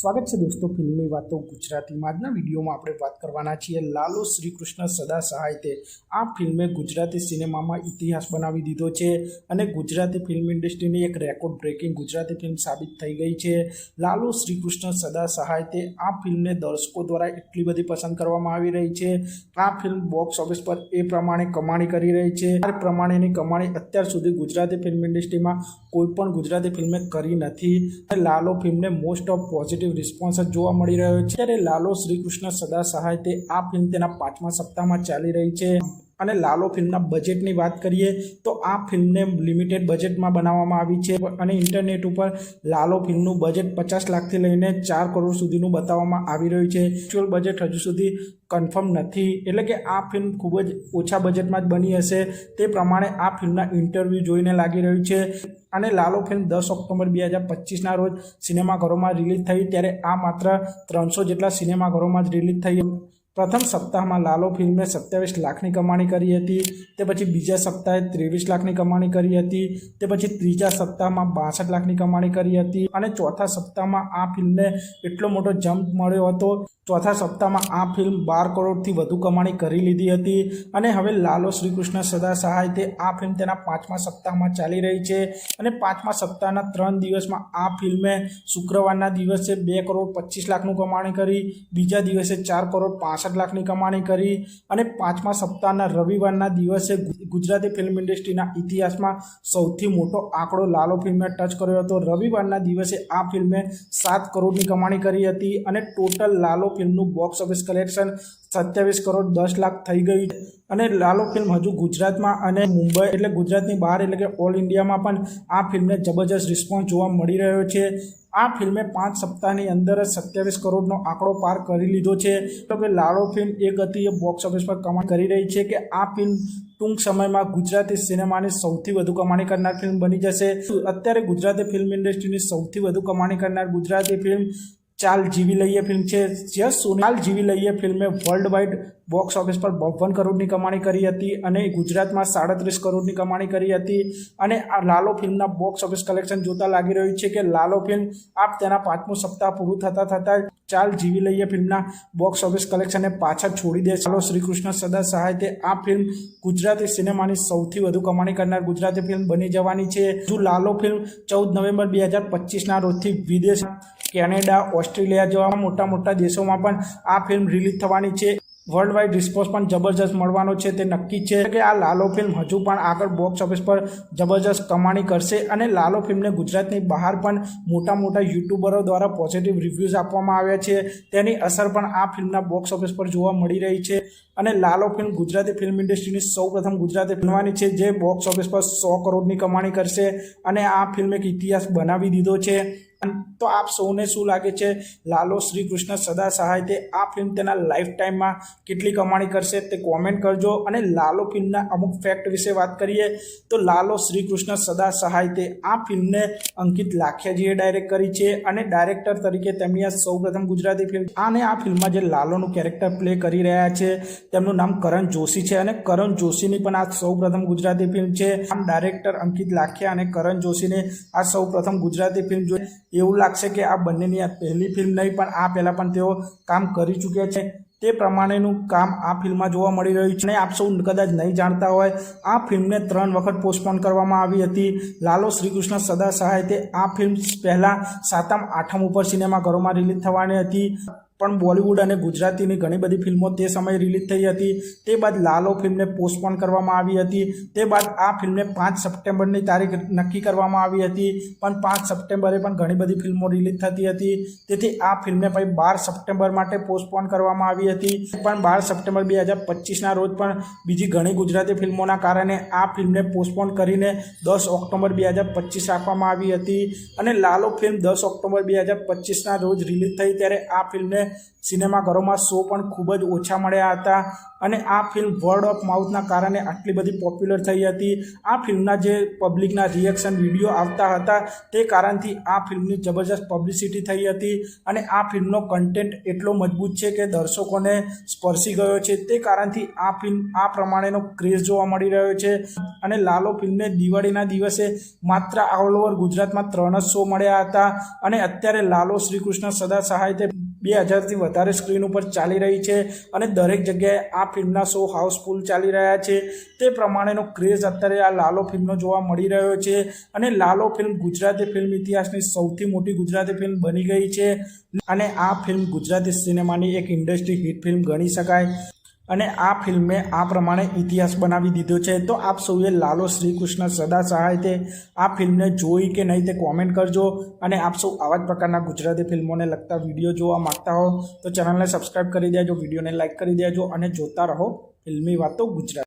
સ્વાગત છે દોસ્તો ફિલ્મની વાતો ગુજરાતીમાં. આજના વિડીયોમાં આપણે વાત કરવાના છીએ લાલો શ્રીકૃષ્ણ સદા સહાયતે. આ ફિલ્મે ગુજરાતી સિનેમામાં ઇતિહાસ બનાવી દીધો છે અને ગુજરાતી ફિલ્મ ઇન્ડસ્ટ્રીની એક રેકોર્ડ બ્રેકિંગ ગુજરાતી ફિલ્મ સાબિત થઈ ગઈ છે. લાલો શ્રીકૃષ્ણ સદા સહાયતે આ ફિલ્મને દર્શકો દ્વારા એટલી બધી પસંદ કરવામાં આવી રહી છે. આ ફિલ્મ બોક્સ ઓફિસ પર એ પ્રમાણે કમાણી કરી રહી છે. આ પ્રમાણેની કમાણી અત્યાર સુધી ગુજરાતી ફિલ્મ ઇન્ડસ્ટ્રીમાં કોઈ પણ ગુજરાતી ફિલ્મે કરી નથી. લાલો ફિલ્મને મોસ્ટ ઓફ પોઝિટિવ રિસ્પોન્સ જ જોવા મળી રહ્યો છે. ત્યારે લાલો શ્રી કૃષ્ણ સદા સહાય તે આ ફિલ્મ તેના પાંચમા સપ્તાહમાં ચાલી રહી છે. અને લાલો ફિલ્મના બજેટની વાત કરીએ તો આ ફિલ્મને લિમિટેડ બજેટમાં બનાવવામાં આવી છે. અને ઇન્ટરનેટ ઉપર લાલો ફિલ્મનું બજેટ પચાસ લાખથી લઈને ચાર કરોડ સુધીનું બતાવવામાં આવી રહ્યું છે. એકચ્યુઅલ બજેટ હજુ સુધી કન્ફર્મ નથી. એટલે કે આ ફિલ્મ ખૂબ જ ઓછા બજેટમાં જ બની હશે. તે પ્રમાણે આ ફિલ્મના ઇન્ટરવ્યૂ જોઈને લાગી રહ્યું છે. અને લાલો ફિલ્મ દસ ઓક્ટોબર બે હજાર પચીસના રોજ સિનેમાઘરોમાં રિલીઝ થઈ. ત્યારે આ માત્ર ત્રણસો જેટલા સિનેમાઘરોમાં જ રિલીઝ થઈ. પ્રથમ સપ્તાહમાં લાલો ફિલ્મે સત્યાવીસ લાખની કમાણી કરી હતી, તે પછી બીજા સપ્તાહે ત્રેવીસ લાખની કમાણી કરી હતી, તે પછી ત્રીજા સપ્તાહમાં બાસઠ લાખની કમાણી કરી હતી અને ચોથા સપ્તાહમાં આ ફિલ્મને એટલો મોટો જમ્પ મળ્યો હતો. ચોથા સપ્તાહમાં આ ફિલ્મ બાર કરોડથી વધુ કમાણી કરી લીધી હતી અને હવે લાલો શ્રી કૃષ્ણ સદા સહાય તે આ ફિલ્મ તેના પાંચમા સપ્તાહમાં ચાલી રહી છે અને પાંચમા સપ્તાહના ત્રણ દિવસમાં આ ફિલ્મે શુક્રવારના દિવસે બે કરોડ પચીસ લાખનું કમાણી કરી, બીજા દિવસે ચાર કરોડ પાસઠ લાખની કમાણી કરી અને પાંચમા સપ્તાહના રવિવારના દિવસે ગુજરાતી ફિલ્મ ઇન્ડસ્ટ્રીના ઇતિહાસમાં સૌથી મોટો આંકડો લાલો ફિલ્મે ટચ કર્યો હતો. રવિવારના દિવસે આ ફિલ્મે સાત કરોડની કમાણી કરી હતી અને ટોટલ લાલો ફિલ્મનું બોક્સ ઓફિસ કલેક્શન સત્યાવીસ કરોડ દસ લાખ થઈ ગયું અને લાલો ફિલ્મ હજુ ગુજરાતમાં અને મુંબઈ એટલે ગુજરાતની બહાર એટલે કે ઓલ ઇન્ડિયામાં પણ આ ફિલ્મને જબરજસ્ત રિસ્પોન્સ જોવા મળી રહ્યો છે. આ ફિલ્મે પાંચ સપ્તાહની અંદર જ સત્યાવીસ કરોડનો આંકડો પાર કરી લીધો છે. તો કે લાલો ફિલ્મ એ ગતિએ બોક્સ ઓફિસ પર કમાણી કરી રહી છે કે આ ફિલ્મ ટૂંક સમયમાં ગુજરાતી સિનેમાની સૌથી વધુ કમાણી કરનાર ફિલ્મ બની જશે. અત્યારે ગુજરાતી ફિલ્મ ઇન્ડસ્ટ્રીની સૌથી વધુ કમાણી કરનાર ગુજરાતી ફિલ્મ ચાલ જીવી લઈએ ફિલ્મ છે. જે સોનાલ જીવી લઈએ ફિલ્મે વર્લ્ડ વાઇડ બોક્સ ઓફિસ પર બાવન કરોડની કમાણી કરી હતી અને ગુજરાતમાં સાડત્રીસ કરોડની કમાણી કરી હતી. અને આ લાલો ફિલ્મના બોક્સ ઓફિસ કલેક્શન જોતા લાગી રહ્યું છે કે લાલો ફિલ્મ આપ તેના પાંચમું સપ્તાહ પૂરું થતાં થતાં ચાલ જીવી લઈએ ફિલ્મના બોક્સ ઓફિસ કલેક્શનને પાછળ છોડી દે. ચાલો શ્રી કૃષ્ણ સદા સહાય તે આ ફિલ્મ ગુજરાતી સિનેમાની સૌથી વધુ કમાણી કરનાર ગુજરાતી ફિલ્મ બની જવાની છે. જો લાલો ફિલ્મ ચૌદ નવેમ્બર બે હજાર પચીસના રોજથી વિદેશ, કેનેડા, ઓસ્ટ્રેલિયા જેવા મોટા મોટા દેશોમાં પણ આ ફિલ્મ રિલીઝ થવાની છે. વર્લ્ડ વાઇડ રિસ્પોન્સ પણ જબરજસ્ત મળવાનો છે, તે નક્કી છે કે આ લાલો ફિલ્મ હજુ પણ આગળ બોક્સ ઓફિસ પર જબરજસ્ત કમાણી કરશે અને લાલો ફિલ્મને ગુજરાતની બહાર પણ મોટા મોટા યુટ્યુબરો દ્વારા પોઝિટિવ રિવ્યૂઝ આપવામાં આવ્યા છે. તેની અસર પણ આ ફિલ્મના બોક્સ ઓફિસ પર જોવા મળી રહી છે અને લાલો ફિલ્મ ગુજરાતી ફિલ્મ ઇન્ડસ્ટ્રીની સૌ પ્રથમ ગુજરાતી ફિલ્મવાની છે, જે બોક્સ ઓફિસ પર સો કરોડની કમાણી કરશે અને આ ફિલ્મ એક ઇતિહાસ બનાવી દીધો છે. તો આપ સૌને શું લાગે છે? લાલો શ્રી કૃષ્ણ સદા સહાય તે આ ફિલ્મ તેના લાઈફ ટાઈમમાં કેટલી કમાણી કરશે તે કોમેન્ટ કરજો. અને લાલો ફિલ્મના અમુક ફેક્ટ વિશે વાત કરીએ, તો લાલો શ્રી કૃષ્ણ સદા સહાય તે આ ફિલ્મને અંકિત લાખિયાજીએ ડાયરેક્ટ કરી છે અને ડાયરેક્ટર તરીકે તેમની આ સૌ પ્રથમ ગુજરાતી ફિલ્મ અને આ ફિલ્મમાં જે લાલોનું કેરેક્ટર પ્લે કરી રહ્યા છે, તેમનું નામ કરણ જોશી છે અને કરણ જોશીની પણ આ સૌ પ્રથમ ગુજરાતી ફિલ્મ છે. આમ ડાયરેક્ટર અંકિત લાખિયા અને કરણ જોશીને આ સૌ પ્રથમ ગુજરાતી ફિલ્મ જોઈ. એવું લાગશે કે આ બંનેની આ પહેલી ફિલ્મ નહીં, પણ આ પહેલાં પણ તેઓ કામ કરી ચૂક્યા છે. તે પ્રમાણેનું કામ આ ફિલ્મમાં જોવા મળી રહ્યું છે. અને આપ સૌ કદાચ નહીં જાણતા હોય, આ ફિલ્મને ત્રણ વખત પોસ્ટપોન કરવામાં આવી હતી. લાલો શ્રીકૃષ્ણ સદા સહાય તે આ ફિલ્મ પહેલાં સાતમ, આઠમ ઉપર સિનેમાઘરોમાં રિલીઝ થવાની હતી. પણ બોલિવૂડ અને ગુજરાતીની ઘણી બધી ફિલ્મો તે સમયે રિલીઝ થઈ હતી. તે બાદ લાલો ફિલ્મને પોસ્ટપોન કરવામાં આવી હતી. તે બાદ આ ફિલ્મને પાંચ સપ્ટેમ્બરની તારીખ નક્કી કરવામાં આવી હતી. પણ પાંચ સપ્ટેમ્બરે પણ ઘણી બધી ફિલ્મો રિલીઝ થતી હતી. તેથી આ ફિલ્મને પછી બાર સપ્ટેમ્બર માટે પોસ્ટપોન કરવામાં આવી હતી. પણ બાર સપ્ટેમ્બર બે હજાર પચીસના રોજ પણ બીજી ઘણી ગુજરાતી ફિલ્મોના કારણે આ ફિલ્મને પોસ્ટપોન કરીને દસ ઓક્ટોબર બે હજાર પચીસ રાખવામાં આવી હતી. અને લાલો ફિલ્મ દસ ઓક્ટોબર બે હજાર પચીસના રોજ રિલીઝ થઈ ત્યારે આ ફિલ્મને સિનેમાઘરોમાં શો પણ ખૂબ જ ઓછા મળ્યા હતા અને આ ફિલ્મ વર્ડ ઓફ માઉથના કારણે આટલી બધી પોપ્યુલર થઈ હતી. આ ફિલ્મના જે પબ્લિકના રિએક્શન વીડિયો આવતા હતા તે કારણથી આ ફિલ્મની જબરજસ્ત પબ્લિસિટી થઈ હતી અને આ ફિલ્મનો કન્ટેન્ટ એટલો મજબૂત છે કે દર્શકોને સ્પર્શી ગયો છે. તે કારણથી આ ફિલ્મ આ પ્રમાણેનો ક્રેઝ જોવા મળી રહ્યો છે અને લાલો ફિલ્મને દિવાળીના દિવસે માત્ર ઓલ ઓવર ગુજરાતમાં ત્રણ જ શો મળ્યા હતા અને અત્યારે લાલો શ્રી કૃષ્ણ સદા સહાય તે બે હજારથી વધારે સ્ક્રીન ઉપર ચાલી રહી છે અને દરેક જગ્યાએ આ ફિલ્મના શો હાઉસફુલ ચાલી રહ્યા છે. તે પ્રમાણેનો ક્રેઝ અત્યારે આ લાલો ફિલ્મનો જોવા મળી રહ્યો છે અને લાલો ફિલ્મ ગુજરાતી ફિલ્મ ઇતિહાસની સૌથી મોટી ગુજરાતી ફિલ્મ બની ગઈ છે અને આ ફિલ્મ ગુજરાતી સિનેમાની એક ઇન્ડસ્ટ્રી હિટ ફિલ્મ ગણી શકાય. અને આ ફિલ્મે આ પ્રમાણે ઇતિહાસ બનાવી દીધો છે. તો આપ સૌએ લાલો શ્રી કૃષ્ણ સદા સહાય તે આ ફિલ્મને જોઈ કે નહીં તે કોમેન્ટ કરજો અને આપ સૌ આવા જ પ્રકારના ગુજરાતી ફિલ્મોને લગતા વીડિયો જોવા માંગતા હો તો ચેનલને સબસ્ક્રાઈબ કરી દેજો, વિડીયોને લાઇક કરી દેજો અને જોતા રહો ફિલ્મી વાતો ગુજરાત.